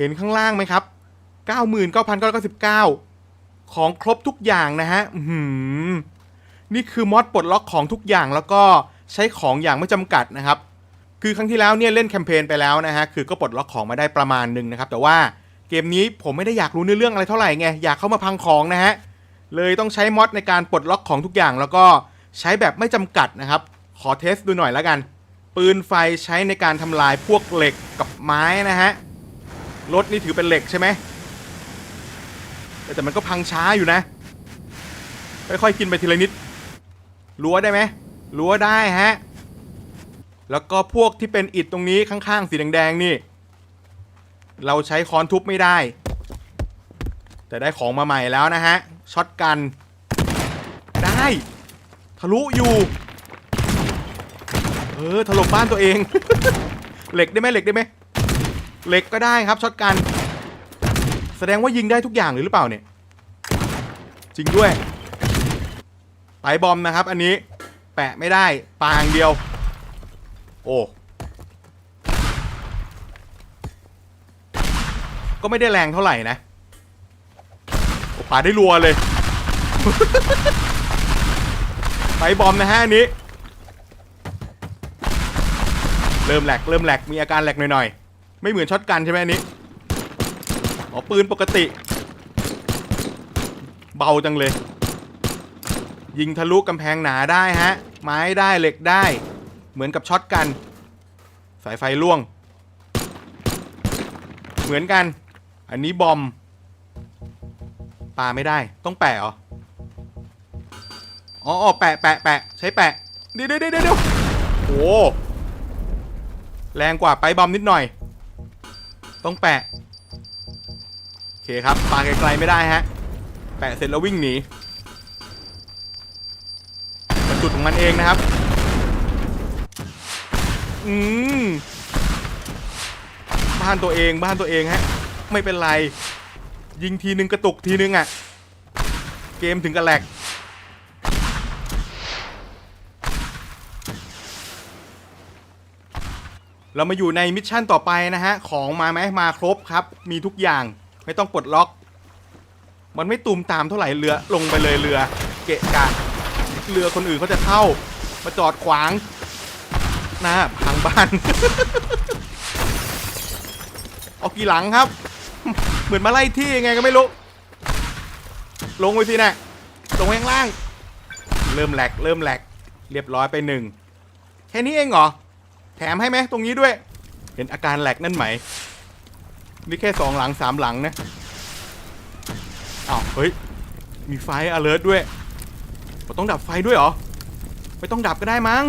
เห็นข้างล่างไหมครับ 99,999 ของครบทุกอย่างนะฮะนี่คือมอดปลดล็อกของทุกอย่างแล้วก็ใช้ของอย่างไม่จำกัดนะครับ คือครั้งที่แล้วเนี่ยเล่นแคมเปญไปแล้วนะฮะ คือก็ปลดล็อกของมาได้ประมาณหนึ่งนะครับ แต่ว่าเกมนี้ผมไม่ได้อยากรู้เนื้อเรื่องอะไรเท่าไหร่ไง อยากเข้ามาพังของนะฮะ เลยต้องใช้มอดในการปลดล็อกของทุกอย่าง แล้วก็ใช้แบบไม่จำกัดนะครับ ขอเทสดูหน่อยแล้วกัน ปืนไฟใช้ในการทำลายพวกเหล็กกับไม้นะฮะ รถนี่ถือเป็นเหล็กใช่ไหมแต่แต่มันก็พังช้าอยู่นะ ค่อยๆกินไปทีละนิดรั้วได้ไหมรั้วได้ฮะ แล้วก็พวกที่เป็นอิฐตรงนี้ข้างๆสีแดงๆนี่ เราใช้ค้อนทุบไม่ได้ แต่ได้ของมาใหม่แล้วนะฮะ ช็อตกัน ได้ ทะลุอยู่ เออถล่มบ้านตัวเอง เหล็กได้ไหมเหล็กได้ไหม เหล็กก็ได้ครับช็อตกัน แสดงว่ายิงได้ทุกอย่างเลยหรือเปล่าเนี่ย จริงด้วยไปบอมนะครับ อันนี้แปะไม่ได้ปางเดียว โอ้ก็ไม่ได้แรงเท่าไหร่นะปาได้รัวเลย ไปบอมนะฮะอันนี้ เริ่มแหลกเริ่มแหลกมีอาการแหลกหน่อยๆ ไม่เหมือนช็อตกันใช่ไหมอันนี้ อ๋อปืนปกติ เบาจังเลย ยิงทะลุกำแพงหนาได้ฮะ ไม้ได้เหล็กได้ เหมือนกับช็อตกัน สายไฟล่วง เหมือนกัน อันนี้บอมปาไม่ได้ ต้องแปะเหรอ อ๋อแปะแปะแปะใช้แปะ เดี๋ยวเดี๋ยวเดี๋ยวเดี๋ยวโอ้แรงกว่าไปบอมนิดหน่อย ต้องแปะ โอเคครับปาไกลๆไม่ได้ฮะ แปะเสร็จแล้ววิ่งหนีเป็นจุดของมันเองนะครับ อืม บ้านตัวเองบ้านตัวเองฮะ ไม่เป็นไร ยิงทีนึงกระตุกทีนึงอะ่ะ เกมถึงกับแหลก เรามาอยู่ในมิชชั่นต่อไปนะฮะ ของมาไหมมาครบครับ มีทุกอย่างไม่ต้องปลดล็อก มันไม่ตูมตามเท่าไหร่เรือลงไปเลยเรือ เกะกะเรือคนอื่นเขาจะเข้า มาจอดขวางหน้าพังบ้าน เอากี่หลังครับ เหมือนมาไล่ที่ยังไงก็ไม่รู้ ลงไปสินะลงข้างล่าง เริ่มแหลกเริ่มแหลก เรียบร้อยไปหนึ่งแค่นี้เองเหรอ แถมให้ไหมตรงนี้ด้วย เห็นอาการแหลกนั่นไหมนี่แค่สองหลังสามหลังนะอ้าวเฮ้ย มีไฟอเลิร์ด้วยเราต้องดับไฟด้วยเหรอ ไม่ต้องดับก็ได้มั้ง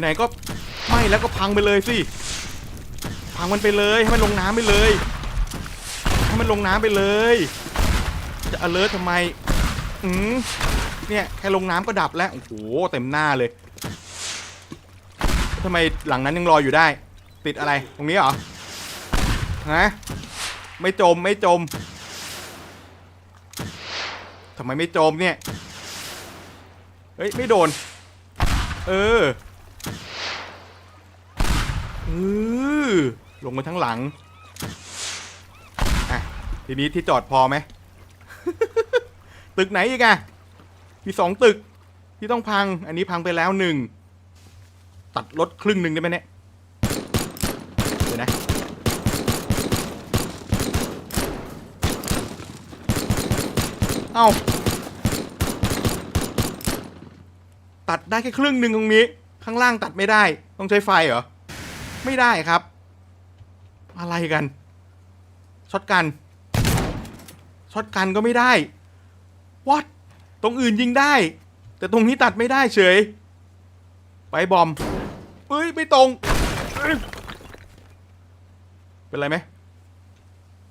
ไหนๆก็ไหม้แล้วก็พังไปเลยสิ พังมันไปเลยให้มันลงน้ำไปเลย ให้มันลงน้ำไปเลย จะอเลิร์ทำไม อืมเนี่ยแค่ลงน้ำก็ดับแล้ว โอ้โหเต็มหน้าเลย ทำไมหลังนั้นยังลอยอยู่ได้ ติดอะไรตรงนี้เหรอฮะไม่จมไม่จมทำไมไม่จมเนี่ยเฮ้ยไม่โดน เออเออลงมาทั้งหลังอะทีนี้ที่จอดพอไหมตึกไหนอีกอะมีสองตึกที่ต้องพัง อันนี้พังไปแล้วหนึ่ง ตัดรถครึ่งหนึ่งได้ไหมเนี่ยเดี๋ยวนะเอ้าตัดได้แค่ครึ่งหนึ่งตรงนี้ ข้างล่างตัดไม่ได้ ต้องใช้ไฟเหรอ ไม่ได้ครับ อะไรกันช็อตกันช็อตกันก็ไม่ได้วัดตรงอื่นยิงได้ แต่ตรงนี้ตัดไม่ได้เฉย ไปบอม เอ้ยไม่ตรง เป็นไรไหม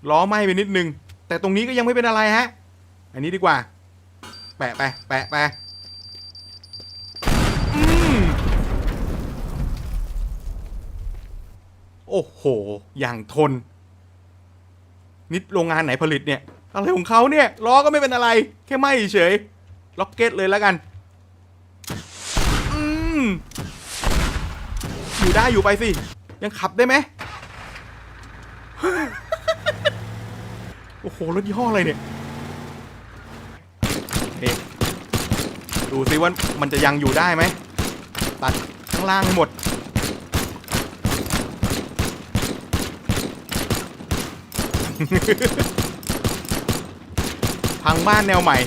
ล้อไหม้ไปนิดนึง แต่ตรงนี้ก็ยังไม่เป็นอะไรฮะ อันนี้ดีกว่า แปะไปแปะไปโอ้โห อย่างทน นิดโรงงานไหนผลิตเนี่ย อะไรของเขาเนี่ย ล้อก็ไม่เป็นอะไร แค่ไหม้เฉย ล็อกเก็ตเลยแล้วกัน อืม อยู่ได้อยู่ไปสิ ยังขับได้ไหมโอ้โหรถยี่ห้ออะไรเนี่ยดูซิว่ามันจะยังอยู่ได้ไหม ตัดข้างล่างให้หมด พังบ้านแนวใหม่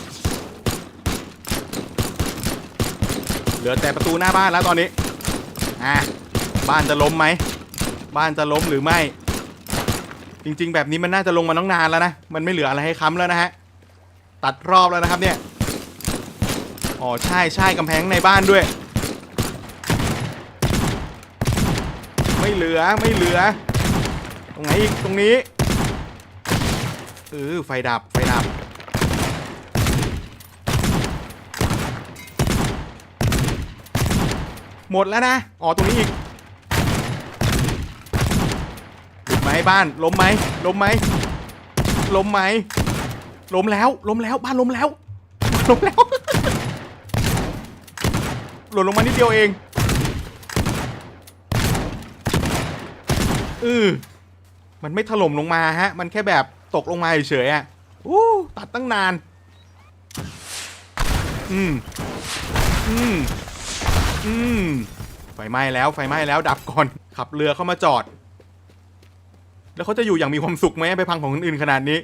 เหลือแต่ประตูหน้าบ้านแล้วตอนนี้ อะ บ้านจะล้มไหม บ้านจะล้มหรือไม่ จริง ๆ แบบนี้มันน่าจะลงมาต้องนานแล้วนะ มันไม่เหลืออะไรให้ค้ำแล้วนะฮะ ตัดรอบแล้วนะครับเนี่ย อ๋อใช่ใช่กำแพงในบ้านด้วย ไม่เหลือไม่เหลือ ตรงไหนอีกตรงนี้เออไฟดับไฟดับหมดแล้วนะ อ๋อ ตรงนี้อีกหลุดไหม บ้านล้มไหมล้มไหมล้มไหมล้มแล้วล้มแล้วบ้านล้มแล้วล้มแล้ว หล่นลงมานิดเดียวเองเออมันไม่ถล่มลงมาฮะ มันแค่แบบตกลงมาเฉยๆอะอู้ตัดตั้งนาน อืม อืม อืม ไฟไหม้แล้ว ไฟไหม้แล้ว ดับก่อน ขับเรือเข้ามาจอด แล้วเขาจะอยู่อย่างมีความสุขไหมไปพังของคนอื่นขนาดนี้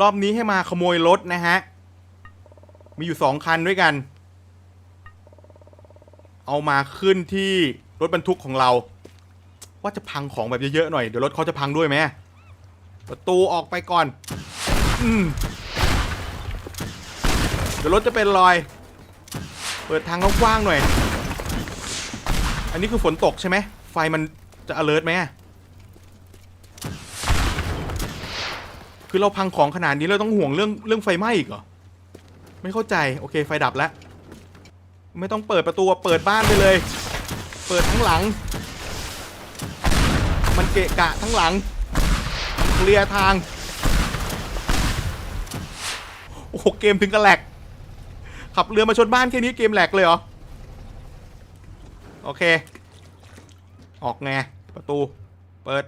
รอบนี้ให้มาขโมยรถนะฮะ มีอยู่สองคันด้วยกัน เอามาขึ้นที่รถบรรทุกของเรา ว่าจะพังของแบบเยอะๆหน่อย เดี๋ยวรถเขาจะพังด้วยไหมประตูออกไปก่อน อืมเดี๋ยวรถจะเป็นรอย เปิดทางกว้างๆหน่อย อันนี้คือฝนตกใช่ไหม ไฟมันจะ alert ไหมคือเราพังของขนาดนี้เราต้องห่วงเรื่องเรื่องไฟไหม้อีกเหรอ ไม่เข้าใจ โอเค ไฟดับแล้ว ไม่ต้องเปิดประตู เปิดบ้านไปเลย เปิดทั้งหลัง มันเกะกะทั้งหลัง เคลียร์ทาง โอ้โห เกมถึงกับแหลก ขับเรือมาชนบ้านแค่นี้เกมแหลกเลยเหรอ โอเค ออกไง ประตู เปิด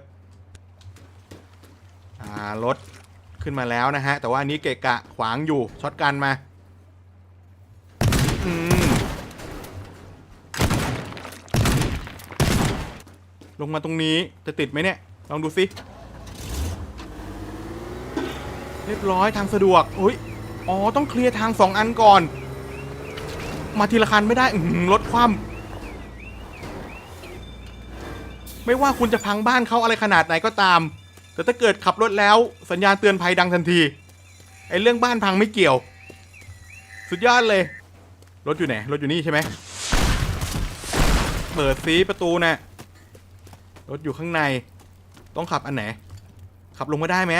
อ่ารถขึ้นมาแล้วนะฮะ แต่ว่าอันนี้เกะกะขวางอยู่ ช็อตกันมา อืม ลงมาตรงนี้จะติดไหมเนี่ย ลองดูสิ เรียบร้อยทางสะดวกอุ้ยอ๋อ ต้องเคลียร์ทางสองอันก่อน มาทีละคันไม่ได้อื้อหือรถคว่ำไม่ว่าคุณจะพังบ้านเขาอะไรขนาดไหนก็ตาม แต่ถ้าเกิดขับรถแล้วสัญญาณเตือนภัยดังทันทีไอ้เรื่องบ้านพังไม่เกี่ยว สุดยอดเลย รถอยู่ไหนรถอยู่นี่ใช่ไหมเปิดซีประตูนะ่ะรถอยู่ข้างใน ต้องขับอันไหน ขับลงมาได้ไหม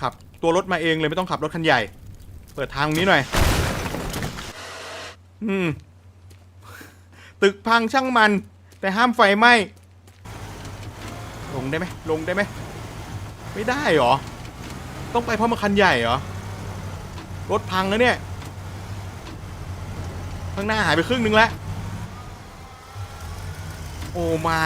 ขับตัวรถมาเองเลยไม่ต้องขับรถคันใหญ่ เปิดทางตรงนี้หน่อย อืม ตึกพังช่างมัน แต่ห้ามไฟไหม้ ลงได้ไหมลงได้ไหม ไม่ได้เหรอ ต้องไปเพราะมันคันใหญ่เหรอ รถพังแล้วเนี่ย ข้างหน้าหายไปครึ่งนึงแล้ว โอ้ไม่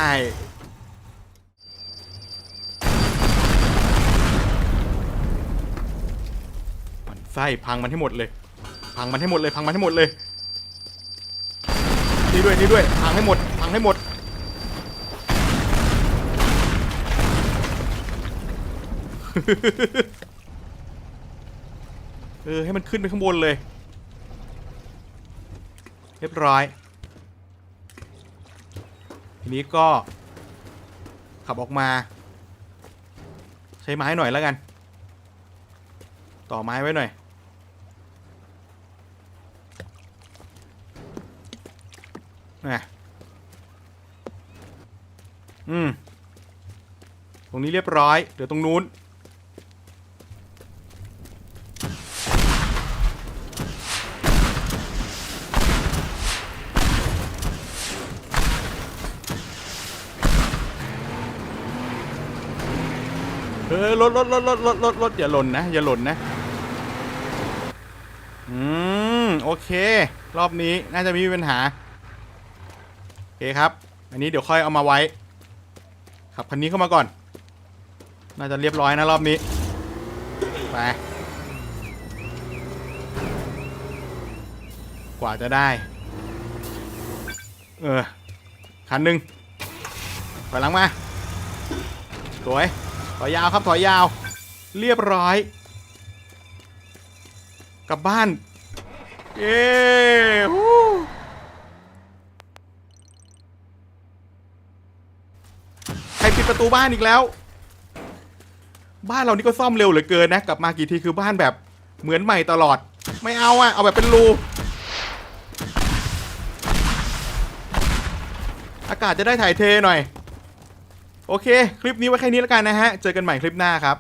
ไส้พังมันให้หมดเลย พังมันให้หมดเลย พังมันให้หมดเลย นี่ด้วยนี่ด้วยพังให้หมดพังให้หมดเออให้มันขึ้นไปข้างบนเลยเรียบร้อยทีนี้ก็ ขับออกมา ใช้ไม้หน่อยแล้วกัน ต่อไม้ไว้หน่อย นะ อืม ตรงนี้เรียบร้อย เดี๋ยวตรงนู้น เออรถรถรถรถรถรถรถอย่าหล่นนะ อย่าหล่นนะ อืม โอเค รอบนี้น่าจะไมมีปัญหาเคครับ อันนี้เดี๋ยวค่อยเอามาไว้ ขับคันนี้เข้ามาก่อน น่าจะเรียบร้อยนะรอบนี้ ไป กว่าจะได้ เออ คันหนึ่งถอยหลังมา สวย ถอยยาวครับถอยยาว เรียบร้อย กลับบ้าน เย้ฮู้ใครปิด ประตูบ้านอีกแล้ว บ้านเรานี่ก็ซ่อมเร็วเหลือเกินนะกลับมากี่ทีคือบ้านแบบเหมือนใหม่ตลอด ไม่เอาอะเอาแบบเป็นรูอากาศจะได้ถ่ายเทหน่อย โอเค คลิปนี้ไว้แค่นี้แล้วกันนะฮะ เจอกันใหม่คลิปหน้าครับ